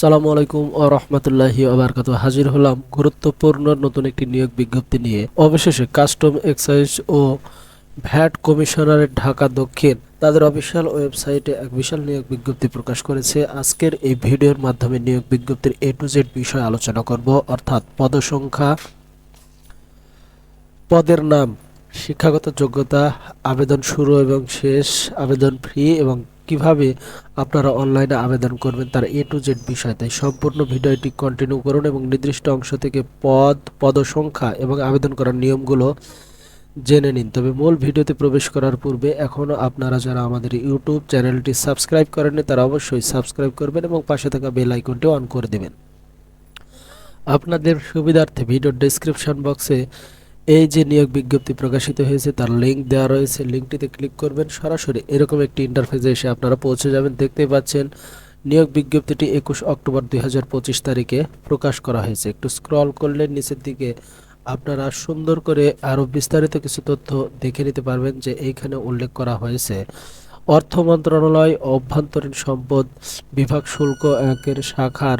আসসালামু আলাইকুম ও রহমতুল্লাহি আবরকাত হাজির হলাম গুরুত্বপূর্ণ নতুন একটি নিয়োগ বিজ্ঞপ্তি নিয়ে। অবশেষে কাস্টম এক্সাইজ ও ভ্যাট কমিশনারের ঢাকা দক্ষিণ তাদের অফিসিয়াল ওয়েবসাইটে এক বিশাল নিয়োগ বিজ্ঞপ্তি প্রকাশ করেছে। আজকের এই ভিডিওর মাধ্যমে নিয়োগ বিজ্ঞপ্তির এ টু জেড বিষয় আলোচনা করব। অর্থাৎ পদসংখ্যা, পদের নাম, শিক্ষাগত যোগ্যতা, আবেদন শুরু এবং শেষ, আবেদন ফ্রি এবং কীভাবে আপনারা অনলাইনে আবেদন করবেন তার এ টু জেড বিষয়। তাই সম্পূর্ণ ভিডিওটি কন্টিনিউ করুন এবং নির্দিষ্ট অংশ থেকে পদ, পদসংখ্যা এবং আবেদন করার নিয়মগুলো জেনে নিন। তবে মূল ভিডিওতে প্রবেশ করার পূর্বে এখনও আপনারা যারা আমাদের ইউটিউব চ্যানেলটি সাবস্ক্রাইব করেননি, তারা অবশ্যই সাবস্ক্রাইব করবেন এবং পাশে থাকা বেল আইকনটি অন করে দেবেন। আপনাদের সুবিধার্থে ভিডিও ডেসক্রিপশন বক্সে এই যে নিয়োগ বিজ্ঞপ্তি প্রকাশিত হয়েছে, তার লিংক দেওয়া রয়েছে। লিঙ্কটিতে ক্লিক করবেন। সরাসরি এরকম একটি ইন্টারফেসে এসে আপনারা পৌঁছে যাবেন। দেখতে পাচ্ছেন, নিয়োগ বিজ্ঞপ্তিটি একুশ অক্টোবর দুই হাজার পঁচিশ তারিখে প্রকাশ করা হয়েছে। একটু স্ক্রল করলে নিচের দিকে আপনারা সুন্দর করে আরও বিস্তারিত কিছু তথ্য দেখে নিতে পারবেন যে এইখানে উল্লেখ করা হয়েছে, অর্থ মন্ত্রণালয় অভ্যন্তরীণ সম্পদ বিভাগ শুল্ক একের শাখার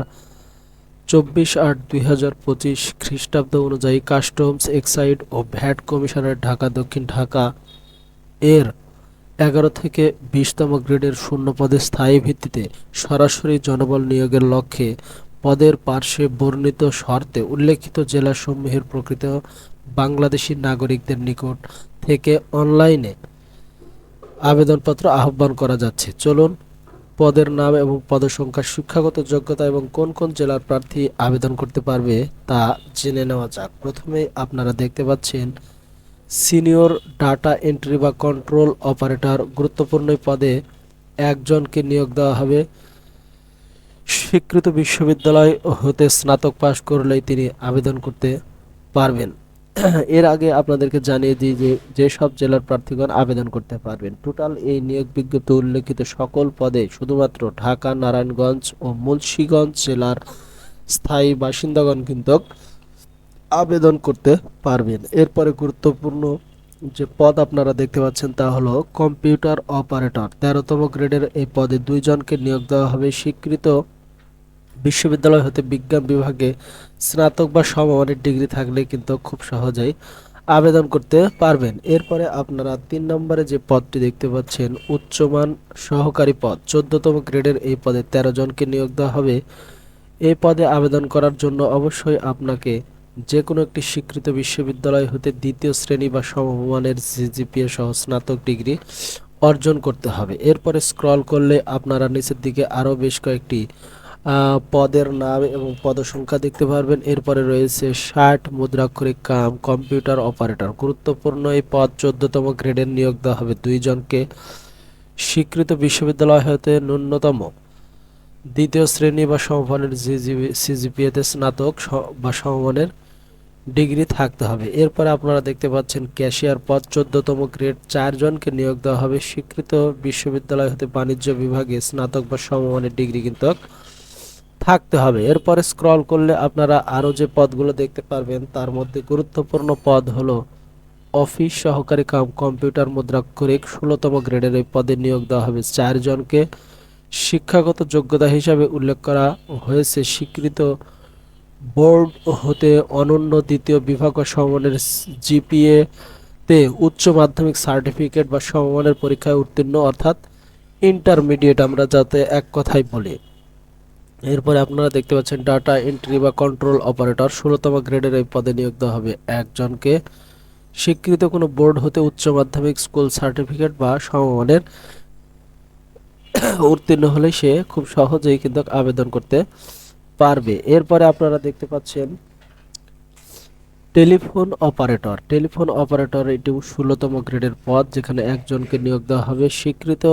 চব্বিশ আট দুই হাজার পঁচিশ খ্রিস্টাব্দ অনুযায়ী কাস্টমস এক্সাইড ও ভ্যাট কমিশনার ঢাকা, দক্ষিণ ঢাকা এর এগারো থেকে বিশতম গ্রেডের শূন্য পদে স্থায়ী ভিত্তিতে সরাসরি জনবল নিয়োগের লক্ষ্যে পদের পার্শ্বে বর্ণিত শর্তে উল্লেখিত জেলাসমূহের প্রকৃত বাংলাদেশি নাগরিকদের নিকট থেকে অনলাইনে আবেদনপত্র আহ্বান করা যাচ্ছে। চলুন পদের নাম এবং পদসংখ্যা শিক্ষাগত যোগ্যতা এবং কোন কোন জেলার প্রার্থী আবেদন করতে পারবে তা জেনে নেওয়া যাক। প্রথমেই আপনারা দেখতে পাচ্ছেন, সিনিয়র ডাটা এন্ট্রি বা কন্ট্রোল অপারেটর গুরুত্বপূর্ণ পদে একজনকে নিয়োগ দেওয়া হবে। স্বীকৃত বিশ্ববিদ্যালয় হতে স্নাতক পাশ করলেই তিনি আবেদন করতে পারবেন। এর আগে আপনাদেরকে জানিয়ে দিই যে যেসব জেলার প্রার্থীগণ আবেদন করতে পারবেন, টোটাল এই নিয়োগ বিজ্ঞপ্তি উল্লেখিত সকল পদে শুধুমাত্র ঢাকা, নারায়ণগঞ্জ ও মুন্সীগঞ্জ জেলার স্থায়ী বাসিন্দাগণ কিন্তু আবেদন করতে পারবেন। এরপরে গুরুত্বপূর্ণ যে পদ আপনারা দেখতে পাচ্ছেন তা হলো কম্পিউটার অপারেটর। তেরোতম গ্রেডের এই পদে দুইজনকে নিয়োগ দেওয়া হবে স্বীকৃত বিশ্ববিদ্যালয় হতে বিজ্ঞান বিভাগে স্নাতক বা সমমানের ডিগ্রি থাকলে কিন্তু খুব সহজেই আবেদন করতে পারবেন। এরপরে আপনারা তিন নম্বরে যে পদটি দেখতে পাচ্ছেন, উচ্চমান সহকারী পদ। চোদ্দতম গ্রেডের এই পদে তেরো জনকে নিয়োগ দেওয়া হবে। এই পদে আবেদন করার জন্য অবশ্যই আপনাকে যে কোনো একটি স্বীকৃত বিশ্ববিদ্যালয় হতে দ্বিতীয় শ্রেণি বা সমমানের জিজিপিএ সহ স্নাতক ডিগ্রি অর্জন করতে হবে। এরপরে স্ক্রল করলে আপনারা নিচের দিকে আরও বেশ কয়েকটি পদের নাম এবং পদসংখ্যা দেখতে পারবেন। এরপরে রয়েছে ষাট মুদ্রাক্ষরিক কাম, কম্পিউটার অপারেটর। গুরুত্বপূর্ণ, এই পদ চোদ্দতম গ্রেডের নিয়োগ দেওয়া হবে দুইজনকে। স্বীকৃত বিশ্ববিদ্যালয় হতে ন্যূনতম দ্বিতীয় শ্রেণি বা সমমানের সিজিপিএতে স্নাতক বা সমমানের ডিগ্রি থাকতে হবে। এরপরে আপনারা দেখতে পাচ্ছেন ক্যাশিয়ার পদ চোদ্দতম গ্রেড, চারজনকে নিয়োগ দেওয়া হবে। স্বীকৃত বিশ্ববিদ্যালয় হতে বাণিজ্য বিভাগে স্নাতক বা সমমানের ডিগ্রি কিন্তু থাকতে হবে। এরপরে স্ক্রল করলে আপনারা আরও যে পদগুলো দেখতে পারবেন, তার মধ্যে গুরুত্বপূর্ণ পদ হলো অফিস সহকারী কাম কম্পিউটার মুদ্রা মুদ্রাক্ষরিক ষোলোতম গ্রেডের এই পদে নিয়োগ দেওয়া হবে। চারজনকে শিক্ষাগত যোগ্যতা হিসাবে উল্লেখ করা হয়েছে। স্বীকৃত বোর্ড হতে অনন্য দ্বিতীয় বিভাগ বা সমমানের জিপিএ তে উচ্চ মাধ্যমিক সার্টিফিকেট বা সমমানের পরীক্ষায় উত্তীর্ণ, অর্থাৎ ইন্টারমিডিয়েট আমরা যাতে এক কথাই বলি। এরপরে আপনারা দেখতে পাচ্ছেন ডাটা এন্ট্রি বা কন্ট্রোল অপারেটর ষোলোতম গ্রেডের এই পদে নিয়োগ দেওয়া হবে। একজনকে স্বীকৃত কোনো বোর্ড হতে উচ্চ মাধ্যমিক স্কুল সার্টিফিকেট বা সমমানের উত্তীর্ণ হলে সে খুব সহজেই কিন্তু আবেদন করতে পারবে। এরপরে আপনারা দেখতে পাচ্ছেন টেলিফোন অপারেটর টেলিফোন অপারেটর এটি ষোলোতম গ্রেডের পদ, যেখানে একজনকে নিয়োগ দেওয়া হবে। স্বীকৃত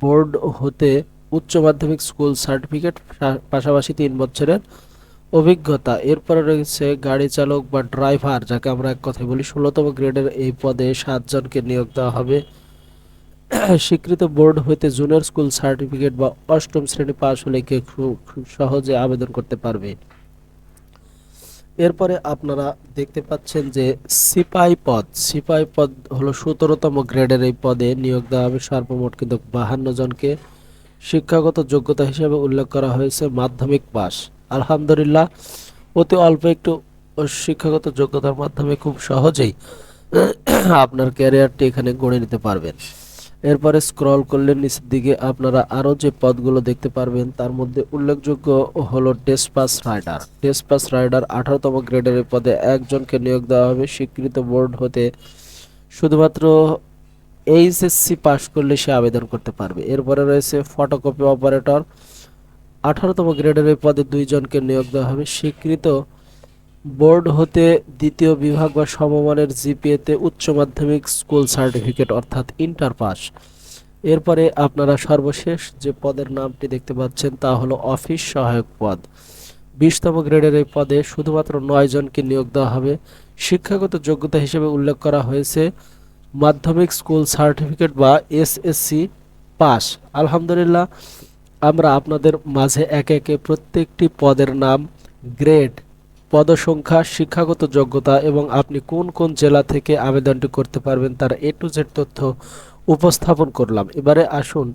বোর্ড হতে উচ্চ মাধ্যমিক স্কুল সার্টিফিকেট পাশাপাশি তিন বছরের অভিজ্ঞতা। এরপরে রয়েছে গাড়ি চালক বা ড্রাইভার, যাকে আমরা এক কথায় বলি ষোলোতম গ্রেডের এই পদে সাতজনকে নিয়োগ দেওয়া হবে। স্বীকৃত বোর্ড হইতে জুনিয়র স্কুল সার্টিফিকেট বা অষ্টম শ্রেণি পাশ হলে খুব খুব সহজে আবেদন করতে পারবে। এরপরে আপনারা দেখতে পাচ্ছেন যে সিপাই পদ সিপাই পদ হলো সতেরোতম গ্রেডের এই পদে নিয়োগ দেওয়া হবে সর্বমোট কিন্তু বাহান্ন জনকে। শিক্ষাগত যোগ্যতা হিসেবে উল্লেখ করা হয়েছে মাধ্যমিক পাস আলহামদুলিল্লাহ, অতি অল্প একটু শিক্ষাগত যোগ্যতার মাধ্যমে খুব সহজেই আপনার ক্যারিয়ারটি এখানে গড়ে নিতে পারবেন। এরপরে স্ক্রল করলে নিচের দিকে আপনারা আরও যে পদগুলো দেখতে পারবেন, তার মধ্যে উল্লেখযোগ্য হলো test pass rider test pass rider আঠারোতম গ্রেডের পদে একজনকে নিয়োগ দেওয়া হবে। স্বীকৃত বোর্ড হতে শুধুমাত্র এইচএসসি পাস করলে সে আবেদন করতে পারবে। এরপরে রয়েছে ফটোকপি অপারেটর আঠারোতম গ্রেডের এই পদে দুইজনকে নিয়োগ দেওয়া হবে। স্বীকৃত বোর্ড হতে দ্বিতীয় বিভাগ বা সমমানের জিপিএতে উচ্চ মাধ্যমিক স্কুল সার্টিফিকেট অর্থাৎ ইন্টার পাস এরপরে আপনারা সর্বশেষ যে পদের নামটি দেখতে পাচ্ছেন তা হলো অফিস সহায়ক পদ। বিশতম গ্রেডের এই পদে শুধুমাত্র নয় জনকে নিয়োগ দেওয়া হবে। শিক্ষাগত যোগ্যতা হিসেবে উল্লেখ করা হয়েছে মাধ্যমিক স্কুল সার্টিফিকেট বা এসএসসি পাস। আলহামদুলিল্লাহ, আমরা আপনাদের মাঝে একে একে প্রত্যেকটি পদের নাম, গ্রেড, পদসংখ্যা, শিক্ষাগত যোগ্যতা এবং আপনি কোন কোন জেলা থেকে আবেদনটি করতে পারবেন তার এ টু জেড তথ্য উপস্থাপন করলাম। এবারে আসুন,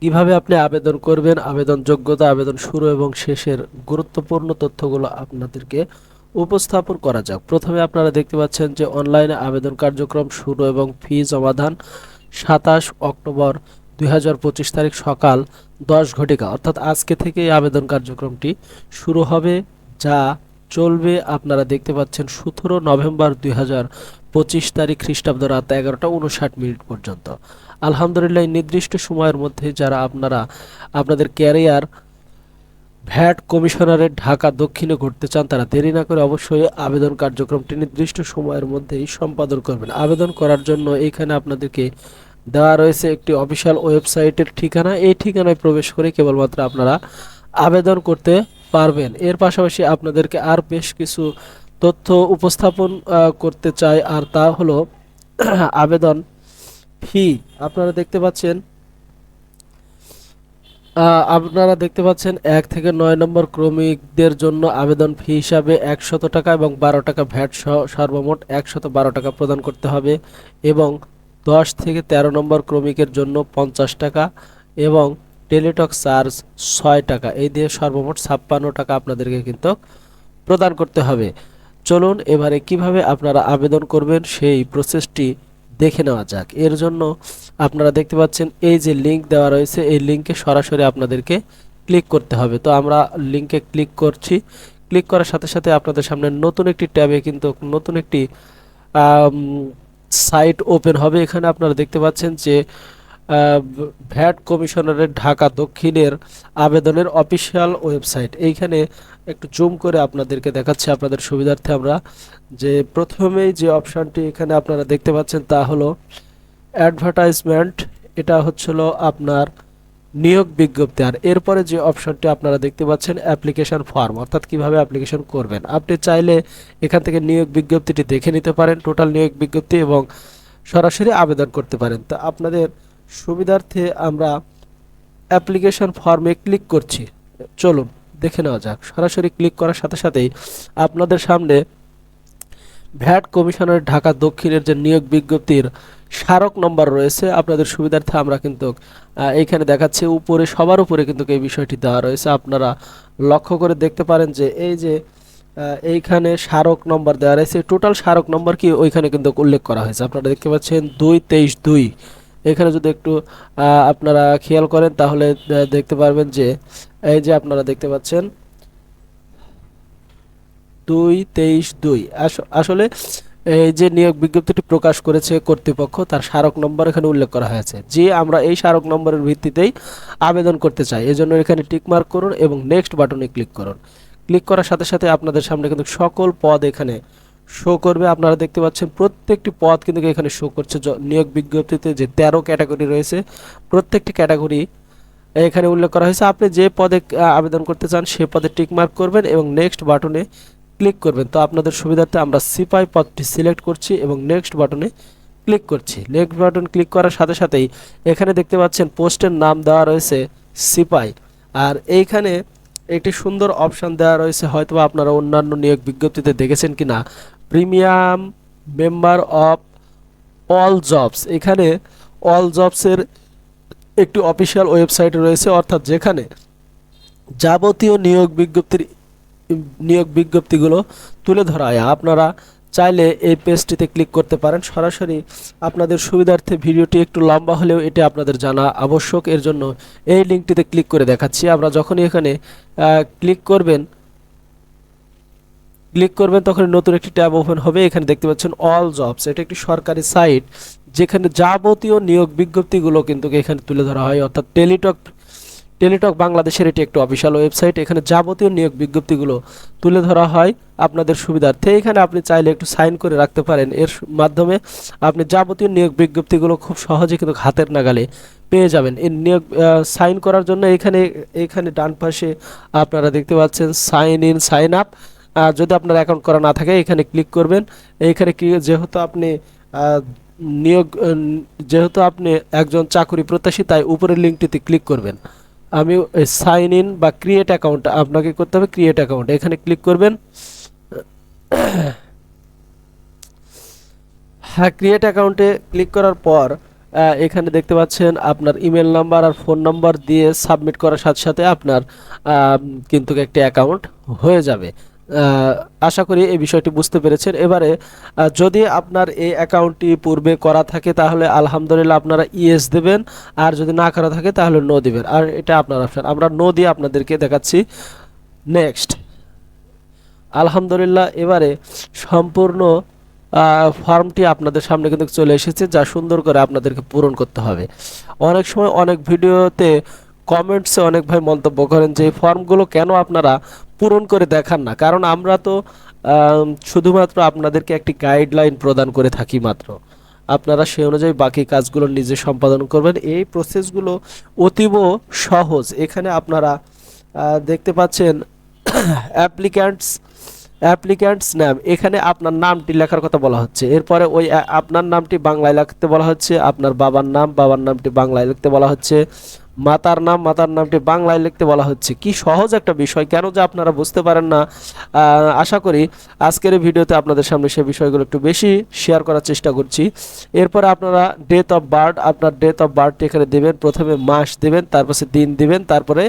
কীভাবে আপনি আবেদন করবেন আবেদন যোগ্যতা আবেদন শুরু এবং শেষের গুরুত্বপূর্ণ তথ্যগুলো আপনাদেরকে উপস্থাপন করা যাক। প্রথমে আপনারা দেখতে পাচ্ছেন যে অনলাইনে আবেদন কার্যক্রম শুরু এবং ফি জমাদান সাতাশ অক্টোবর দুই হাজার পঁচিশ তারিখ সকাল দশ ঘটিকা। অর্থাৎ আজকে থেকে আবেদন কার্যক্রমটি শুরু হবে, যা চলবে আপনারা দেখতে পাচ্ছেন সতেরো নভেম্বর দুই পঁচিশ তারিখ খ্রিস্টাব্দ রাত এগারোটা উনষাট মিনিট পর্যন্ত। আলহামদুলিল্লাহ নির্দিষ্ট সময়ের মধ্যে যারা আপনারা, আপনাদের ক্যারিয়ার ভ্যাট কমিশনারের ঢাকা দক্ষিণে ঘুরতে চান তারা। দেরি না করে অবশ্যই আবেদন কার্যক্রমটি নির্দিষ্ট সময়ের মধ্যেই সম্পাদন করবেন। আবেদন করার জন্য এখানে আপনাদেরকে দেওয়া রয়েছে একটি অফিসিয়াল ওয়েবসাইটের ঠিকানা। এই ঠিকানায় প্রবেশ করে কেবলমাত্র আপনারা আবেদন করতে পারবেন। এর পাশাপাশি আপনাদেরকে আর বেশ কিছু তথ্য উপস্থাপন করতে চাই। আর তা হলো আবেদন ফি। আপনারা দেখতে পাচ্ছেন আপনারা দেখতে পাচ্ছেন এক থেকে নয় নম্বর ক্রমিকদের জন্য আবেদন ফি হিসাবে একশত টাকা এবং বারো টাকা ভ্যাট সহ সর্বমোট একশত বারো টাকা প্রদান করতে হবে এবং দশ থেকে তেরো নম্বর ক্রমিকের জন্য পঞ্চাশ টাকা এবং টেলিটক চার্জ ছয় টাকা। এই দিয়ে সর্বমোট ছাপ্পান্ন টাকা আপনাদেরকে কিন্তু প্রদান করতে হবে। চলুন এবারে কীভাবে আপনারা আবেদন করবেন সেই প্রসেসটি দেখে নেওয়া যাক। এর জন্য আপনারা দেখতে পাচ্ছেন, এই যে লিঙ্ক দেওয়া রয়েছে, এই লিঙ্কে সরাসরি আপনাদেরকে ক্লিক করতে হবে। তো আমরা লিঙ্কে ক্লিক করছি। ক্লিক করার সাথে সাথে আপনাদের সামনে নতুন একটি ট্যাবে কিন্তু নতুন একটি সাইট ওপেন হবে। এখানে আপনারা দেখতে পাচ্ছেন যে ভ্যাট কমিশনারের ঢাকা দক্ষিণের আবেদনের অফিসিয়াল ওয়েবসাইট। এইখানে একটু জুম করে আপনাদেরকে দেখাচ্ছি, আপনাদের সুবিধার্থে আমরা যে প্রথমেই যে অপশানটি এখানে আপনারা দেখতে পাচ্ছেন তা হলো অ্যাডভার্টাইজমেন্ট। এটা হচ্ছিল আপনার নিয়োগ বিজ্ঞপ্তি। আর এরপরে যে অপশনটি আপনারা দেখতে পাচ্ছেন, অ্যাপ্লিকেশন ফর্ম, অর্থাৎ কীভাবে অ্যাপ্লিকেশন করবেন। আপনি চাইলে এখান থেকে নিয়োগ বিজ্ঞপ্তিটি দেখে নিতে পারেন, টোটাল নিয়োগ বিজ্ঞপ্তি এবং সরাসরি আবেদন করতে পারেন। তা আপনাদের সুবিধার্থে আমরা অ্যাপ্লিকেশন ফর্মে ক্লিক করছি। চলুন, দেখে নেওয়া যাক। সরাসরি ক্লিক করার সাথে সাথেই আপনাদের সামনে ভ্যাট কমিশনের ঢাকা দক্ষিণের যে নিয়োগ বিজ্ঞপ্তির স্মারক নম্বর রয়েছে, আপনাদের সুবিধার্থে আমরা কিন্তু এইখানে দেখাচ্ছে। উপরে, সবার উপরে কিন্তু এই বিষয়টি দেওয়া রয়েছে। আপনারা লক্ষ্য করে দেখতে পারেন যে এই যে এইখানে স্মারক নম্বর দেওয়া রয়েছে। টোটাল স্মারক নম্বর কি ওইখানে কিন্তু উল্লেখ করা হয়েছে। আপনারা দেখতে পাচ্ছেন, দুই তেইশ দুই। এখানে যদি একটু আপনারা খেয়াল করেন, তাহলে দেখতে পারবেন যে, এই যে আপনারা দেখতে পাচ্ছেন, দুই তেইশ দুই। আসলে এই যে নিয়োগ বিজ্ঞপ্তিটি প্রকাশ করেছে কর্তৃপক্ষ, তার স্মারক নম্বর এখানে উল্লেখ করা হয়েছে। যে আমরা এই স্মারক নম্বরের ভিত্তিতেই আবেদন করতে চাই, এজন্য এখানে টিকমার্ক করুন এবং নেক্সট বাটনে ক্লিক করুন। ক্লিক করার সাথে সাথে আপনাদের সামনে কিন্তু সকল পদ এখানে শো করবে। আপনারা দেখতে পাচ্ছেন প্রত্যেকটি পদ কিন্তু এখানে শো করছে। নিয়োগ বিজ্ঞপ্তিতে যে তেরো ক্যাটাগরি রয়েছে, প্রত্যেকটি ক্যাটাগরি এখানে উল্লেখ করা হয়েছে। আপনি যে পদে আবেদন করতে চান, সে পদে টিক মার্ক করবেন এবং নেক্সট বাটনে ক্লিক করবেন। তো আপনাদের সুবিধার্থে আমরা সিপাই পদটি সিলেক্ট করছি এবং নেক্সট বাটনে ক্লিক করছি। নেক্সট বাটন ক্লিক করার সাথে সাথেই এখানে দেখতে পাচ্ছেন পোস্টের নাম দেওয়া রয়েছে সিপাই। আর এইখানে একটি সুন্দর অপশান দেওয়া রয়েছে, হয়তোবা আপনারা অন্যান্য নিয়োগ বিজ্ঞপ্তিতে দেখেছেন কিনা। Premium member of All Jobs এখানে অল জবসের একটি অফিসিয়াল ওয়েবসাইট রয়েছে, অর্থাৎ যেখানে যাবতীয় নিয়োগ বিজ্ঞপ্তির, নিয়োগ বিজ্ঞপ্তিগুলো তুলে ধরা হয়। আপনারা চাইলে এই পেজটিতে ক্লিক করতে পারেন। সরাসরি আপনাদের সুবিধার্থে ভিডিওটি একটু লম্বা হলেও এটি আপনাদের জানা আবশ্যক। এর জন্য এই লিঙ্কটিতে ক্লিক করে দেখাচ্ছি। আমরা যখনই এখানে ক্লিক করবেন ক্লিক করবেন তখন নতুন একটি ট্যাব ওপেন হবে। এখানে দেখতে পাচ্ছেন অল জবস। এটা একটি সরকারি সাইট যেখানে যাবতীয় নিয়োগ বিজ্ঞপ্তিগুলো কিন্তু এখানে তুলে ধরা হয়। অর্থাৎ টেলিটক টেলিটক বাংলাদেশের এটি একটি অফিসিয়াল ওয়েবসাইট। এখানে যাবতীয় নিয়োগ বিজ্ঞপ্তিগুলো তুলে ধরা হয় আপনাদের সুবিধার্থে। এখানে আপনি চাইলে একটু সাইন করে রাখতে পারেন। এর মাধ্যমে আপনি যাবতীয় নিয়োগ বিজ্ঞপ্তিগুলো খুব সহজে কিন্তু হাতের নাগালে পেয়ে যাবেন। এই নিয়োগ সাইন করার জন্য এখানে এখানে ডান পাশে আপনারা দেখতে পাচ্ছেন সাইন ইন, সাইন আপ। যদি আপনার অ্যাকাউন্ট করা না থাকে, এখানে ক্লিক করবেন। এইখানে কি, যেহেতু আপনি নিয়োগ যেহেতু আপনি একজন চাকরি প্রত্যাশী, তাই উপরের লিঙ্কটিতে ক্লিক করবেন। আমি সাইন ইন বা ক্রিয়েট অ্যাকাউন্ট আপনাকে করতে হবে ক্রিয়েট অ্যাকাউন্ট এখানে ক্লিক করবেন। হ্যাঁ ক্রিয়েট অ্যাকাউন্টে ক্লিক করার পর এখানে দেখতে পাচ্ছেন আপনার ইমেল নাম্বার আর ফোন নাম্বার দিয়ে সাবমিট করার সাথে সাথে আপনার কিন্তু একটি অ্যাকাউন্ট হয়ে যাবে। আশা করি এই বিষয়টি বুঝতে পেরেছেন। এবারে যদি আপনার এই অ্যাকাউন্টটি পূর্বে করা থাকে, তাহলে আলহামদুলিল্লাহ আপনারা ইএস দেবেন। আর যদি না করা থাকে, তাহলে নো দিবেন। আর এটা আপনার অপশন আমরা নো দিয়ে আপনাদেরকে দেখাচ্ছি। নেক্সট আলহামদুলিল্লাহ, এবারে সম্পূর্ণ ফর্মটি আপনাদের সামনে কিন্তু চলে এসেছে, যা সুন্দর করে আপনাদেরকে পূরণ করতে হবে। অনেক সময় অনেক ভিডিওতে কমেন্টসে অনেক ভাই মন্তব্য করেন যে ফর্মগুলো কেন আপনারা পূরণ করে দেখান না। কারণ আমরা তো শুধুমাত্র আপনাদেরকে একটি গাইডলাইন প্রদান করে থাকি মাত্র। আপনারা সেই অনুযায়ী বাকি কাজগুলো নিজে সম্পাদন করবেন। এই প্রসেসগুলো অতীব সহজ। এখানে আপনারা দেখতে পাচ্ছেন অ্যাপ্লিক্যান্টস অ্যাপ্লিক্যান্টস নাম এখানে আপনার নামটি লেখার কথা বলা হচ্ছে। এরপরে ওই আপনার নামটি বাংলায় লিখতে বলা হচ্ছে, আপনার বাবার নাম, বাবার নামটি বাংলায় লিখতে বলা হচ্ছে। মাতার নাম, মাতার নামটি বাংলায় লিখতে বলা হচ্ছে। কি সহজ একটা বিষয়, কেন যে আপনারা বুঝতে পারেন না? আশা করি আজকের ভিডিওতে আপনাদের সামনে সেই বিষয়গুলো একটু বেশি শেয়ার করার চেষ্টা করছি। এরপরে আপনারা ডেট অফ বার্থ আপনার ডেট অফ বার্থ এখানে দেবেন, প্রথমে মাস দেবেন তারপরে দিন দিবেন, তারপরে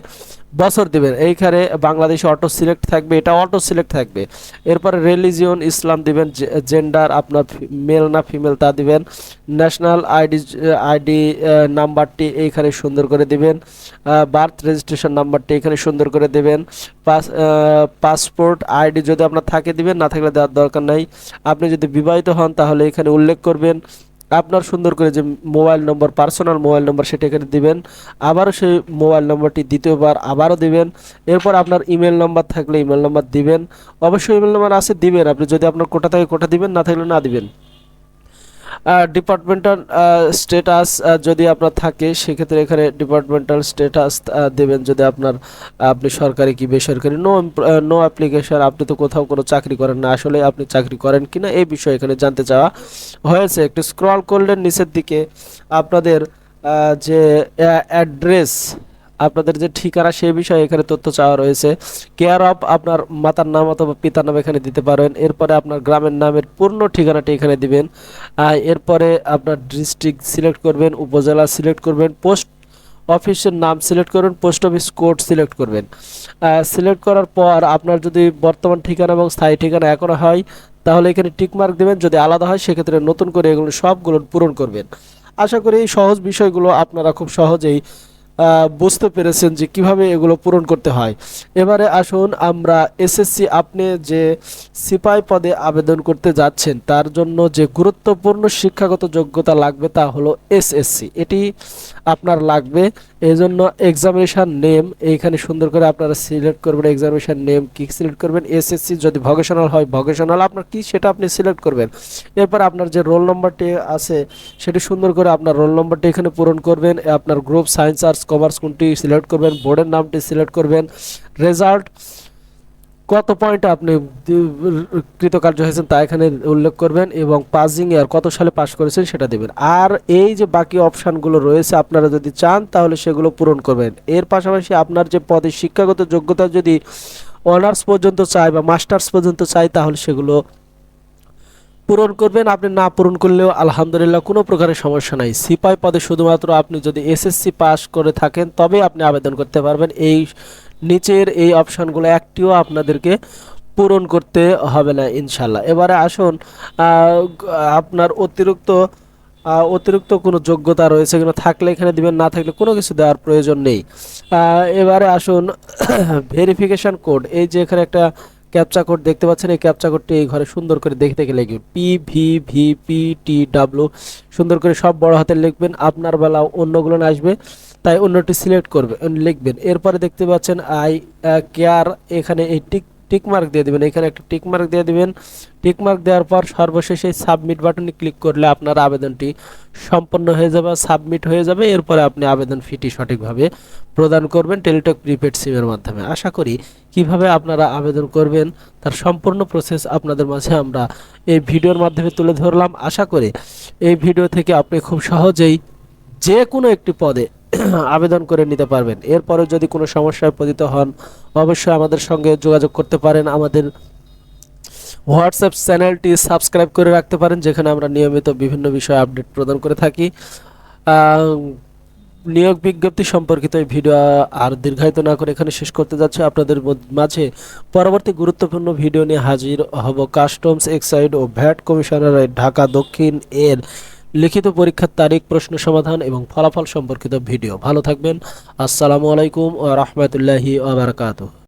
বছর দিবেন। এইখানে বাংলাদেশে অটো সিলেক্ট থাকবে, এটা অটো সিলেক্ট থাকবে। এরপরে রিলিজিয়ন ইসলাম দিবেন জেন্ডার আপনার মেল না ফিমেল তা দিবেন। ন্যাশনাল আইডি আইডি নাম্বারটি এইখানে সুন্দর করে দিবেন। বার্থ রেজিস্ট্রেশন নাম্বারটি এখানে সুন্দর করে দেবেন। পাস পাসপোর্ট আইডি যদি আপনার থাকে দিবেন, না থাকলে দেওয়ার দরকার নাই। আপনি যদি বিবাহিত হন, তাহলে এখানে উল্লেখ করবেন, আপনার সুন্দর করে যে mobile number personal mobile number সেটা এখানে দিবেন। আবারও সেই মোবাইল নম্বরটি দ্বিতীয়বার আবারও দিবেন। এরপর আপনার ইমেল নম্বর থাকলে ইমেল নম্বর দিবেন। অবশ্যই ইমেল নম্বর আছে, দিবেন। আপনি যদি আপনার কোটা থাকে, কোটা দিবেন, না থাকলে না দিবেন। ডিপার্টমেন্টাল স্টেটাস যদি আপনার থাকে, সেক্ষেত্রে এখানে ডিপার্টমেন্টাল স্টেটাস দেবেন যদি আপনার আপনি সরকারি কি বেসরকারি নো নো অ্যাপ্লিকেশন আপনি তো কোথাও কোনো চাকরি করেন না, আসলে আপনি চাকরি করেন কিনা, এই বিষয়ে এখানে জানতে চাওয়া হয়েছে। একটু স্ক্রল করলেন নিচের দিকে, আপনাদের যে অ্যাড্রেস আপনাদের যে ঠিকানা সেই বিষয়ে এখানে তথ্য চাওয়া রয়েছে। কেয়ার অফ আপনার মাতার নাম অথবা পিতার নাম এখানে দিতে পারেন। এরপরে আপনার গ্রামের নামের পূর্ণ ঠিকানাটি এখানে দিবেন। এরপরে আপনার ডিস্ট্রিক্ট সিলেক্ট করবেন, উপজেলা সিলেক্ট করবেন পোস্ট অফিসের নাম সিলেক্ট করবেন পোস্ট অফিস কোড সিলেক্ট করবেন। সিলেক্ট করার পর আপনার যদি বর্তমান ঠিকানা এবং স্থায়ী ঠিকানা এখনও হয়, তাহলে এখানে টিকমার্ক দেবেন। যদি আলাদা হয়, সেক্ষেত্রে নতুন করে এগুলো সবগুলো পূরণ করবেন। আশা করি এই সহজ বিষয়গুলো আপনারা খুব সহজেই বুঝতে পেরেছেন যে কীভাবে এগুলো পূরণ করতে হয়। এবারে আসুন আমরা এসএসসি আপনি যে সিপাই পদে আবেদন করতে যাচ্ছেন, তার জন্য যে গুরুত্বপূর্ণ শিক্ষাগত যোগ্যতা লাগবে তা হলো এসএসসি এটি আপনার লাগবে। এই জন্য এক্সামিনেশান নেম এইখানে সুন্দর করে আপনারা সিলেক্ট করবেন এক্সামিনেশান নেম কি সিলেক্ট করবেন? এসএসসি যদি ভকেশনাল হয় ভকেশনাল আপনার কি সেটা আপনি সিলেক্ট করবেন। এরপর আপনার যে রোল নম্বরটি আছে, সেটি সুন্দর করে আপনার রোল নম্বরটি এখানে পূরণ করবেন। আপনার গ্রুপ সায়েন্স আর্টস কমার্স কোনটি সিলেক্ট করবেন বোর্ডের নামটি সিলেক্ট করবেন। রেজাল্ট কত পয়েন্ট আপনি কৃতকার্য হয়েছেন তা এখানে উল্লেখ করবেন এবং পাসিং ইয়ার কত সালে পাস করেছেন সেটা দেবেন। আর এই যে বাকি অপশানগুলো রয়েছে, আপনারা যদি চান তাহলে সেগুলো পূরণ করবেন। এর পাশাপাশি আপনার যে পদে শিক্ষাগত যোগ্যতা যদি অনার্স পর্যন্ত চাই বা মাস্টার্স পর্যন্ত চাই তাহলে সেগুলো পূরণ করবেন। আপনি না পূরণ করলেও আলহামদুলিল্লাহ কোনো প্রকারের সমস্যা নাই। সিপাই পদে শুধুমাত্র আপনি যদি এসএসসি পাস করে থাকেন তবে আপনি আবেদন করতে পারবেন। এই নিচের এই অপশানগুলো একটিও আপনাদেরকে পূরণ করতে হবে না ইনশাল্লাহ এবারে আসুন আপনার অতিরিক্ত অতিরিক্ত কোনো যোগ্যতা রয়েছে কিনা থাকলে এখানে দিবেন, না থাকলে কোনো কিছু দেওয়ার প্রয়োজন নেই। এবারে আসুন ভেরিফিকেশন কোড এই যে এখানে একটা ক্যাপচা কোড দেখতে পাচ্ছেন, এই ক্যাপচা কোডটি এই ঘরে সুন্দর করে দেখতে গেলে লিখবেন P V V P T W সুন্দর করে সব বড় হাতে লিখবেন, আপনার বেলা অন্যগুলো আসবে। তাই অন্যটি সিলেক্ট করবেন লিখবেন। এরপরে দেখতে পাচ্ছেন, আই কেয়ার, এখানে এই টিক টিক মার্ক দিয়ে দিবেন। এখানে একটা টিক মার্ক দিয়ে দিবেন। টিক মার্ক দেওয়ার পর সর্বশেষে সাবমিট বাটনে ক্লিক করলে আপনার আবেদনটি সম্পন্ন হয়ে যাবে, সাবমিট হয়ে যাবে। এরপরে আপনি আবেদন ফিটি সঠিকভাবে প্রদান করবেন টেলিটক প্রিপেড সিমের মাধ্যমে। আশা করি কীভাবে আপনারা আবেদন করবেন, তার সম্পূর্ণ প্রসেস আপনাদের মাঝে আমরা এই ভিডিওর মাধ্যমে তুলে ধরলাম। আশা করি এই ভিডিও থেকে আপনি খুব সহজেই যে কোনো একটি পদে আবেদন করে নিতে পারবেন। এরপরে যদি কোনো সমস্যায় পতিত হন, অবশ্যই আমাদের সঙ্গে যোগাযোগ করতে পারেন। আমাদের হোয়াটসঅ্যাপ চ্যানেলটি সাবস্ক্রাইব করে রাখতে পারেন, যেখানে আমরা নিয়মিত বিভিন্ন বিষয়ে আপডেট প্রদান করে থাকি। নিয়োগ বিজ্ঞপ্তি সম্পর্কিত এই ভিডিও আর দীর্ঘায়িত না করে এখানে শেষ করতে যাচ্ছে। আপনাদের মাঝে পরবর্তী গুরুত্বপূর্ণ ভিডিও নিয়ে হাজির হব কাস্টমস, এক্সাইড ও ভ্যাট কমিশনারের ঢাকা দক্ষিণ এর লিখিত পরীক্ষার তারিখ, প্রশ্ন সমাধান এবং ফলাফল সম্পর্কিত ভিডিও। ভালো থাকবেন। আসসালামু আলাইকুম ও রহমতুল্লাহি আবরকাত